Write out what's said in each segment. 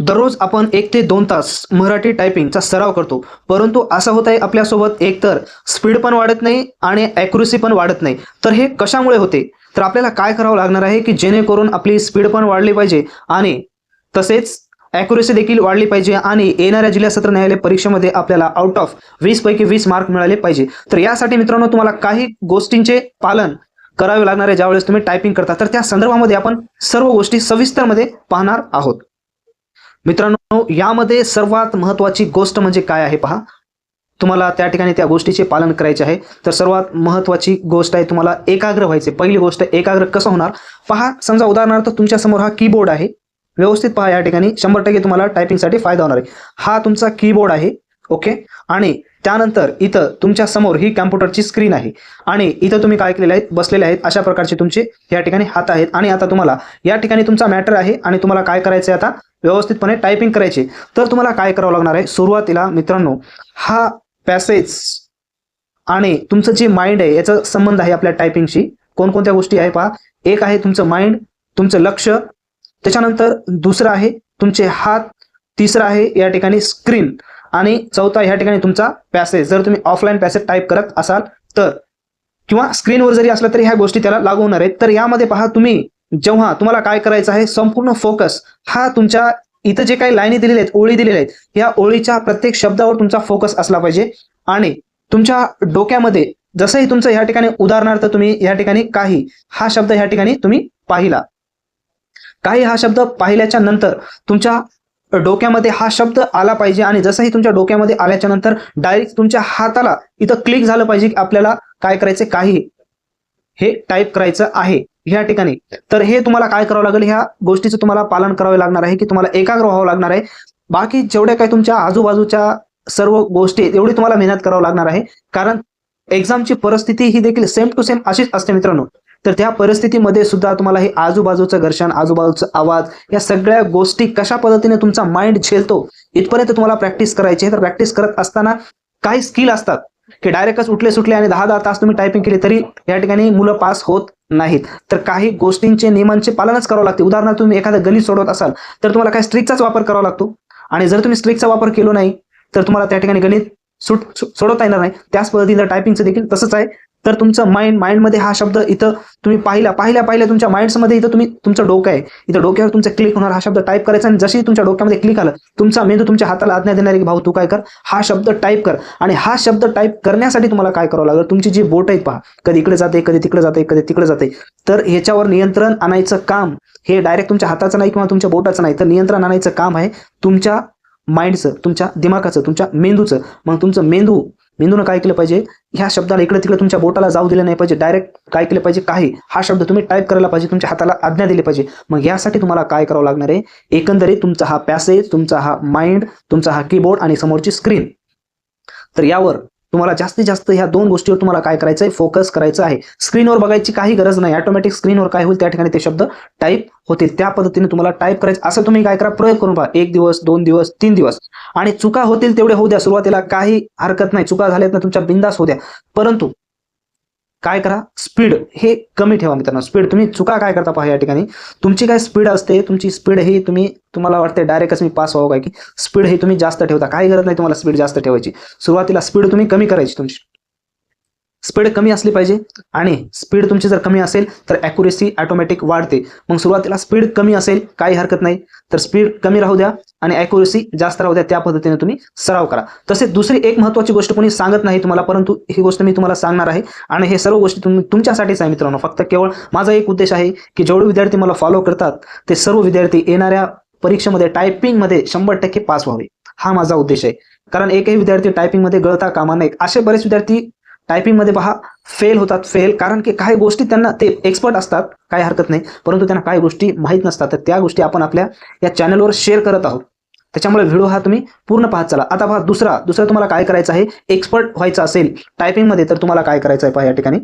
दररोज आपण एक ते दोन तास मराठी टायपिंगचा सराव करतो. परंतु असं होत आहे आपल्यासोबत एकतर स्पीड पण वाढत नाही आणि ॲक्युरेसी पण वाढत नाही. तर हे कशामुळे होते? तर आपल्याला काय करावं लागणार आहे की जेणेकरून आपली स्पीड पण वाढली पाहिजे आणि तसेच ॲक्युरेसी देखील वाढली पाहिजे आणि येणाऱ्या जिल्हा सत्र न्यायालय परीक्षेमध्ये आपल्याला आउट ऑफ वीस पैकी वीस मार्क मिळाले पाहिजे. तर यासाठी मित्रांनो तुम्हाला काही गोष्टींचे पालन करावे लागणार आहे ज्यावेळेस तुम्ही टायपिंग करता. तर त्या संदर्भामध्ये आपण सर्व गोष्टी सविस्तरमध्ये पाहणार आहोत. मित्रांनो यामध्ये सर्वात महत्वाची गोष्ट म्हणजे काय आहे पहा. तुम्हाला त्या ठिकाणी त्या गोष्टीचे पालन करायचे आहे. तर सर्वात महत्वाची गोष्ट आहे तुम्हाला एकाग्र व्हायचे. पहिली गोष्ट एकाग्र कसं होणार? पहा समजा उदाहरणार्थ तुमच्यासमोर हा कीबोर्ड आहे. व्यवस्थित पहा या ठिकाणी. शंभर टक्के तुम्हाला टायपिंगसाठी फायदा होणार आहे. हा तुमचा कीबोर्ड आहे. ओके? आणि त्यानंतर इथं तुमच्यासमोर ही कॅम्प्युटरची स्क्रीन आहे. आणि इथं तुम्ही काय केलेले आहेत बसलेले आहेत. अशा प्रकारचे तुमचे या ठिकाणी हात आहेत. आणि आता तुम्हाला या ठिकाणी तुमचा मॅटर आहे. आणि तुम्हाला काय करायचं आहे आता? व्यवस्थितपणे टायपिंग करायचे तर तुम्हाला काय करावं लागणार आहे? सुरुवातीला मित्रांनो हा पॅसेज आणि तुमचं जे माइंड आहे याचा संबंध आहे आपल्या टायपिंगशी कोणकोणत्या गोष्टी आहे पहा. एक आहे तुमचं माइंड तुमचं लक्ष. त्याच्यानंतर दुसरं आहे तुमचे हात. तिसरं आहे या ठिकाणी स्क्रीन आणि चौथा ह्या ठिकाणी तुमचा पॅसेज जर तुम्ही ऑफलाईन पॅसेज टाईप करत असाल तर किंवा स्क्रीनवर जरी असलं तरी ह्या गोष्टी त्याला लागू होणार आहेत. तर यामध्ये पहा तुम्ही जेव्हा तुम्हाला काय करायचं आहे संपूर्ण फोकस हा तुमच्या इथं जे काही लाईनी दिलेल्या आहेत ओळी दिलेल्या आहेत या ओळीच्या प्रत्येक शब्दावर तुमचा फोकस असला पाहिजे. आणि तुमच्या डोक्यामध्ये जसंही तुमचं या ठिकाणी उदाहरणार्थ तुम्ही या ठिकाणी काही हा शब्द या ठिकाणी तुम्ही पाहिला. काही हा शब्द पाहिल्याच्या नंतर तुमच्या डोक्यामध्ये हा शब्द आला पाहिजे आणि जसंही तुमच्या डोक्यामध्ये आल्याच्यानंतर डायरेक्ट तुमच्या हाताला इथं क्लिक झालं पाहिजे की आपल्याला काय करायचं काही हे टाईप करायचं आहे. ह्या ठिकाणी. तर हे तुम्हाला काय करावं लागेल? ह्या गोष्टीचं तुम्हाला पालन करावे लागणार आहे की तुम्हाला एकाग्र व्हावं लागणार आहे. बाकी जेवढ्या काही तुमच्या आजूबाजूच्या सर्व गोष्टी एवढी तुम्हाला मेहनत करावं लागणार आहे. कारण एक्झामची परिस्थिती ही देखील सेम टू सेम अशीच असते मित्रांनो. तर त्या परिस्थितीमध्ये सुद्धा तुम्हाला हे आजूबाजूचं घर्षण आजूबाजूचा आवाज या सगळ्या गोष्टी कशा पद्धतीने तुमचा माइंड झेलतो इथपर्यंत तुम्हाला प्रॅक्टिस करायची तर प्रॅक्टिस करत असताना काही स्किल असतात की डायरेक्टच उठले सुटले आणि दहा दहा तास तुम्ही टायपिंग केली तरी या ठिकाणी मुलं पास होत नाहीत. तर काही गोष्टींचे नियमांचे पालनच करावं लागते. उदाहरणार्थ तुम्ही एखादं गणित सोडवत असाल तर तुम्हाला काही स्ट्रिकचाच वापर करावा लागतो. आणि जर तुम्ही स्ट्रिकचा वापर केलो नाही तर तुम्हाला त्या ठिकाणी गणित सुट सोडवता येणार नाही. त्याच पद्धतीनं टायपिंगचं देखील तसंच आहे. तर तुमचं माइंड माइंडमध्ये हा शब्द इथं तुम्ही पाहिला पाहिल्या पाहिल्या तुमच्या माइंडमध्ये इथं तुम्ही तुमचं डोकं आहे. इथं डोक्यावर तुमचं क्लिक होणार हा शब्द टाईप करायचा आणि जशी तुमच्या डोक्यामध्ये क्लिक आलं तुमचा मेंदू तुमच्या हाताला आज्ञा देणार आहे की भाऊ तू काय कर हा शब्द टाईप कर. आणि हा शब्द टाईप करण्यासाठी तुम्हाला काय करावं लागेल? तुमची जी बोट आहेत पहा कधी इकडे जाते कधी तिकडे जाते कधी तिकडे जाते. तर ह्याच्यावर नियंत्रण आणायचं काम हे डायरेक्ट तुमच्या हाताचं नाही किंवा तुमच्या बोटाचं नाही तर नियंत्रण आणायचं काम आहे तुमच्या माइंडचं तुमच्या दिमागाचं तुमच्या मेंदूचं. मग तुमचं मेंदू मेंदूनं काय केलं पाहिजे? ह्या शब्दाला इकडे तिकडे तुमच्या बोटाला जाऊ दिलं नाही पाहिजे. डायरेक्ट काय केलं पाहिजे? काही. हा शब्द तुम्ही टाईप करायला पाहिजे. तुमच्या हाताला आज्ञा दिली पाहिजे. मग यासाठी तुम्हाला काय करावं लागणार आहे? एकंदरीत तुमचा हा पॅसेज तुमचा हा माइंड तुमचा हा कीबोर्ड आणि समोरची स्क्रीन तर यावर तुम्हाला जास्तीत जास्त ह्या दोन गोष्टीवर तुम्हाला काय करायचं आहे फोकस करायचं आहे. स्क्रीनवर बघायची काही गरज नाही. ऑटोमॅटिक स्क्रीनवर काय होईल? त्या ठिकाणी ते शब्द टाईप होतील. त्या पद्धतीने तुम्हाला टाईप करायचं. असं तुम्ही काय करा? प्रयोग करून पहा. एक दिवस दोन दिवस तीन दिवस. आणि चुका होतील तेवढे होऊ द्या. सुरुवातीला काही हरकत नाही. चुका झाल्यात ना तुमच्या बिंदास होऊ द्या. परंतु काय करा? स्पीड हे कमी ठेवा मित्रांनो. स्पीड तुम्ही चुका काय करता पहा या ठिकाणी? तुमची काय स्पीड असते तुमची स्पीड ही तुम्ही तुम्हाला वाटते डायरेक्टच मी पास व्हावं काय की? स्पीड ही तुम्ही जास्त ठेवता. काही गरज नाही तुम्हाला स्पीड जास्त ठेवायची. सुरुवातीला स्पीड तुम्ही कमी करायची तुमची. स्पीड कमी असली पाहिजे आणि स्पीड तुमची जर कमी असेल तर ॲक्युरेसी ऑटोमॅटिक वाढते. मग सुरुवातीला स्पीड कमी असेल काही हरकत नाही. तर स्पीड कमी राहू द्या आणि ॲक्युरेसी जास्त राहू द्या. त्या पद्धतीने तुम्ही सराव करा. तसेच दुसरी एक महत्त्वाची गोष्ट कोणी सांगत नाही तुम्हाला परंतु ही गोष्ट मी तुम्हाला सांगणार आहे. आणि हे सर्व गोष्टी तुम्ही तुमच्यासाठीच आहे मित्रांनो. फक्त केवळ माझा एक उद्देश आहे की जेवढे विद्यार्थी मला फॉलो करतात ते सर्व विद्यार्थी येणाऱ्या परीक्षेमध्ये टायपिंगमध्ये शंभर टक्के पास व्हावे. हा माझा उद्देश आहे. कारण एकही विद्यार्थी टायपिंगमध्ये गळता कामा नये. असे बरेच विद्यार्थी टायपिंगमध्ये पहा फेल होतात फेल कारण की काही गोष्टी त्यांना ते एक्सपर्ट असतात काही हरकत नाही. परंतु त्यांना काही गोष्टी माहीत नसतात. तर त्या गोष्टी आपण आपल्या या चॅनलवर शेअर करत आहोत. त्याच्यामुळे व्हिडिओ हा तुम्ही पूर्ण पाहत चला. आता पहा दुसरा दुसरा तुम्हाला काय करायचं आहे? एक्सपर्ट व्हायचं असेल. टायपिंगमध्ये तर तुम्हाला काय करायचं आहे पहा या ठिकाणी?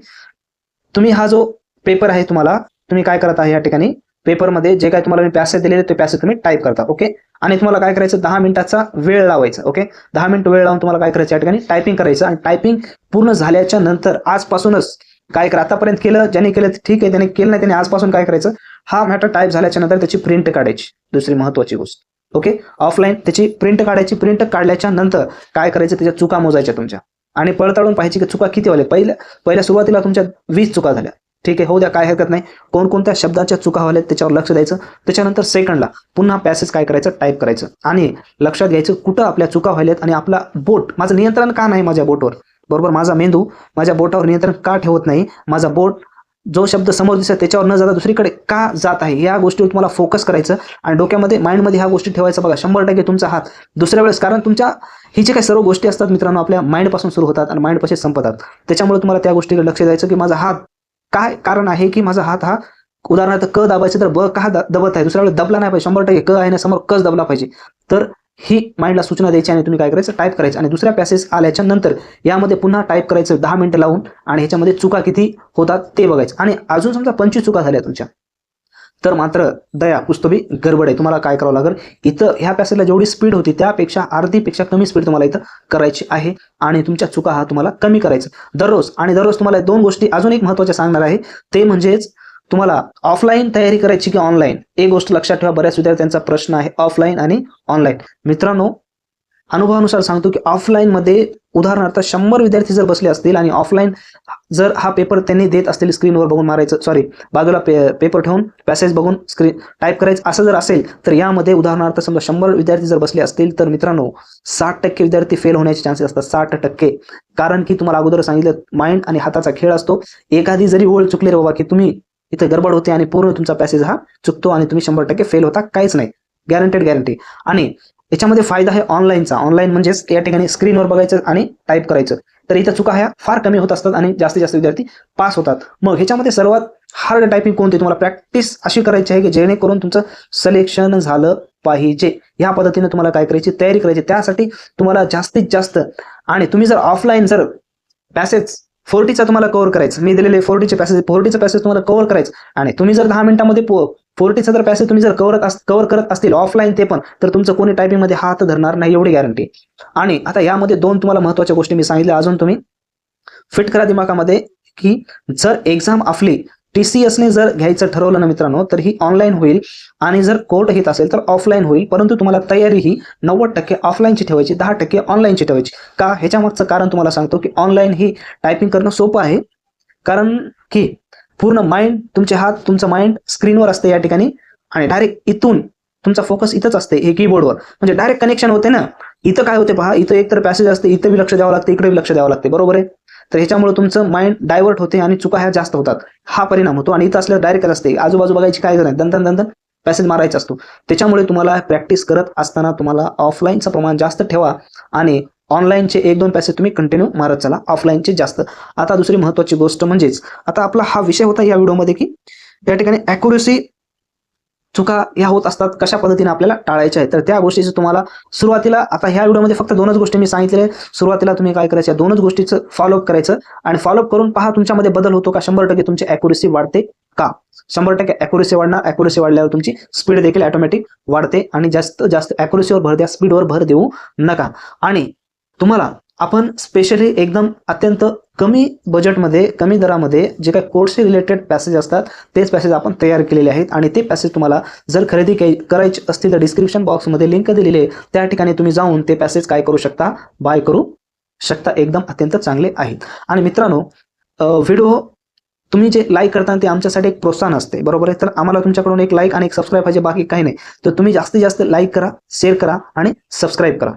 तुम्ही हा जो पेपर आहे तुम्हाला तुम्ही काय करत आहे या ठिकाणी? पेपरमध्ये जे काय तुम्हाला मी पॅसेज दिलेले ते पॅसेज तुम्ही टाईप करता ओके आणि तुम्हाला काय करायचं? दहा मिनिटाचा वेळ लावायचा ओके दहा मिनिट वेळ लावून तुम्हाला काय करायचं या ठिकाणी? टायपिंग करायचं. आणि टायपिंग पूर्ण झाल्याच्यानंतर आजपासूनच काय करा आतापर्यंत केलं ज्याने केलं ठीक आहे त्याने केलं नाही त्याने आजपासून काय करायचं? हा मॅटर टाईप झाल्याच्यानंतर त्याची प्रिंट काढायची. दुसरी महत्वाची गोष्ट. ओके ऑफलाईन त्याची प्रिंट काढायची प्रिंट काढल्याच्या नंतर काय करायचं? त्याच्या चुका मोजायच्या तुमच्या. आणि पडताळून पाहायची की चुका किती वाल्या? पहिल्या पहिल्या सुरुवातीला तुमच्या वीस चुका झाल्या. ठीक आहे? हो द्या काय हरकत नाही. कोणकोणत्या शब्दाच्या चुका व्हाल्यात त्याच्यावर लक्ष द्यायचं. त्याच्यानंतर सेकंडला पुन्हा पॅसेज काय करायचं? टाईप करायचं. आणि लक्षात घ्यायचं कुठं आपल्या चुका व्हायल्यात आणि आपला बोट माझं नियंत्रण का नाही माझ्या बोटवर? बरोबर? माझा मेंदू माझ्या बोटावर नियंत्रण का ठेवत नाही? माझा बोट जो शब्द समोर दिसत त्याच्यावर न जाता दुसरीकडे का जात आहे? या गोष्टीवर तुम्हाला फोकस करायचं आणि डोक्यामध्ये माइंडमध्ये ह्या गोष्टी ठेवायचं बघा. शंभर टक्के तुमचा हात. दुसऱ्या वेळेस कारण तुमच्या ही जे काही सर्व गोष्टी असतात मित्रांनो आपल्या माइंडपासून सुरू होतात आणि माइंडपासून संपतात. त्याच्यामुळे तुम्हाला त्या गोष्टीकडे लक्ष द्यायचं की माझा हात काय कारण आहे की माझा हात हा उदाहरणार्थ क दाबायचं तर ब का दबत आहे? दुसऱ्या वेळेस दबला नाही पाहिजे. शंभर टक्के क आहे ना समोर कच दबला पाहिजे. तर ही माइंडला सूचना द्यायची आणि तुम्ही काय करायचं? टाईप करायचं. आणि दुसऱ्या पॅसेज आल्याच्यानंतर यामध्ये पुन्हा टाईप करायचं दहा मिनिटं लावून आणि ह्याच्यामध्ये चुका किती होतात ते बघायचं. आणि अजून समजा पंचवीस चुका झाल्या तुमच्या. तर मात्र दया पुस्तबी गडबड आहे. तुम्हाला काय करावं लागेल? इथं ह्या पॅसेजला जेवढी स्पीड होती त्यापेक्षा अर्धीपेक्षा कमी स्पीड तुम्हाला इथं करायची आहे. आणि तुमच्या चुका हा तुम्हाला कमी करायचं. दररोज आणि दररोज तुम्हाला दोन गोष्टी अजून एक महत्त्वाच्या सांगणार आहे. ते म्हणजेच तुम्हाला ऑफलाईन तयारी करायची की ऑनलाईन एक गोष्ट लक्षात ठेवा बऱ्याच विद्यार्थ्यांचा प्रश्न आहे ऑफलाईन आणि ऑनलाईन मित्रांनो अनुभवानुसार सांगतो की ऑफलाईनमध्ये उदाहरणार्थ शंभर विद्यार्थी जर बसले असतील आणि ऑफलाईन जर हा पेपर त्यांनी देत असतील स्क्रीनवर बघून मारायचं सॉरी बाजूला पे पेपर ठेवून पॅसेज बघून स्क्रीन टाईप करायचं असं जर असेल तर यामध्ये उदाहरणार्थ समजा शंभर विद्यार्थी जर बसले असतील तर मित्रांनो साठ टक्के विद्यार्थी फेल होण्याचे चान्सेस असतात साठ टक्के. कारण की तुम्हाला अगोदर सांगितलं माइंड आणि हाताचा खेळ असतो. एखादी जरी ओळ चुकली रे बाबा की तुम्ही इथं गडबड होते आणि पूर्ण तुमचा पॅसेज हा चुकतो आणि तुम्ही शंभर टक्के फेल होता काहीच नाही. गॅरंटेड गॅरंटी आणि याच्यामध्ये फायदा आहे ऑनलाईनचा ऑनलाईन म्हणजेच या ठिकाणी स्क्रीनवर बघायचं आणि टाईप करायचं. तर इथं चुका ह्या फार कमी होत असतात आणि जास्तीत जास्त विद्यार्थी पास होतात. मग ह्याच्यामध्ये सर्वात हार्ड टायपिंग कोणती तुम्हाला प्रॅक्टिस अशी करायची आहे की जेणेकरून तुमचं सिलेक्शन झालं पाहिजे. या पद्धतीने तुम्हाला काय करायची? तयारी करायची. त्यासाठी तुम्हाला जास्तीत जास्त आणि तुम्ही जर ऑफलाईन जर पॅसेज फोर्टीचा तुम्हाला कव्हर करायचं. मी दिलेले फोर्टीचे पॅसेज फोर्टीचं पॅसेज तुम्हाला कव्हर करायचं. आणि तुम्ही जर दहा मिनिटांमध्ये फोर्टीचा जर पॅसेज तुम्ही जर कव्हर कव्हर करत असतील ऑफलाईन ते पण तर तुमचं कोणी टायपिंगमध्ये हात धरणार नाही एवढी गॅरंटी आणि आता यामध्ये दोन तुम्हाला महत्त्वाच्या गोष्टी मी सांगितल्या. अजून तुम्ही फिट करा दिमागामध्ये की जर एक्झाम आपली टी सी एसने जर घ्यायचं ठरवलं ना मित्रांनो तर ही ऑनलाईन होईल. आणि जर कोर्ट घेत असेल तर ऑफलाईन होईल. परंतु तुम्हाला तयारी ही नव्वद टक्के ऑफलाईनची ठेवायची दहा टक्के ऑनलाईनची ठेवायची. का? ह्याच्यामागचं कारण तुम्हाला सांगतो की ऑनलाईन ही टायपिंग करणं सोपं आहे. कारण की पूर्ण माइंड तुमचे हात तुमचं माइंड स्क्रीनवर असते या ठिकाणी. आणि डायरेक्ट इथून तुमचा फोकस इथंच असते हे कीबोर्डवर म्हणजे डायरेक्ट कनेक्शन होते ना. इथं काय होते पहा इथं एकतर पॅसेज असते इथं बी लक्ष द्यावं लागते इकडे बी लक्ष द्यावं लागते. बरोबर आहे? तर ह्याच्यामुळे तुमचं माइंड डायव्हर्ट होते आणि चुका ह्या जास्त होतात. हा परिणाम होतो आणि इथं असल्यावर डायरेक्ट असते. आजूबाजू बघायची काय नाही. दंतन दंतन पॅसेज मारायचा असतो. त्याच्यामुळे तुम्हाला प्रॅक्टिस करत असताना तुम्हाला ऑफलाईनचं प्रमाण जास्त ठेवा आणि ऑनलाईनचे एक दोन पॅसेज तुम्ही कंटिन्यू मारत चला. ऑफलाईनचे जास्त. आता दुसरी महत्वाची गोष्ट म्हणजेच आता आपला हा विषय होता या व्हिडिओमध्ये की या ठिकाणी अॅक्युरेसी चुका ह्या होत असतात कशा पद्धतीने आपल्याला टाळायच्या आहेत? तर त्या गोष्टीचं तुम्हाला सुरुवातीला आता ह्या व्हिडिओमध्ये फक्त दोनच गोष्टी मी सांगितले सुरुवातीला तुम्ही काय करायचं दोनच गोष्टीचं फॉलोअप करायचं आणि फॉलोअप करून पहा तुमच्यामध्ये बदल होतो का शंभर टक्के तुमची अॅक्युरेसी वाढते का? शंभर टक्के अॅक्युरेसी वाढणार अॅक्युरेसी वाढल्यावर तुमची स्पीड देखील ऑटोमॅटिक वाढते आणि जास्त जास्त अॅक्युरेसीवर भर द्या स्पीडवर भर देऊ नका. आणि तुम्हाला आपण स्पेशली एकदम अत्यंत कमी बजेटमध्ये कमी दरामध्ये जे काही कोर्सशी रिलेटेड पॅसेज असतात तेच पॅसेज आपण तयार केलेले आहेत. आणि ते पॅसेज तुम्हाला जर खरेदी काही करायची असतील तर डिस्क्रिप्शन बॉक्समध्ये लिंक दिलेली आहे. त्या ठिकाणी तुम्ही जाऊन ते पॅसेज काय करू शकता? बाय करू शकता. एकदम अत्यंत चांगले आहेत. आणि मित्रांनो व्हिडिओ तुम्ही जे लाईक करता ते आमच्यासाठी एक प्रोत्साहन असते. बरोबर आहे? तर आम्हाला तुमच्याकडून एक लाईक आणि एक सबस्क्राईब पाहिजे. बाकी काही नाही. तर तुम्ही जास्तीत जास्त लाईक करा शेअर करा आणि सबस्क्राईब करा.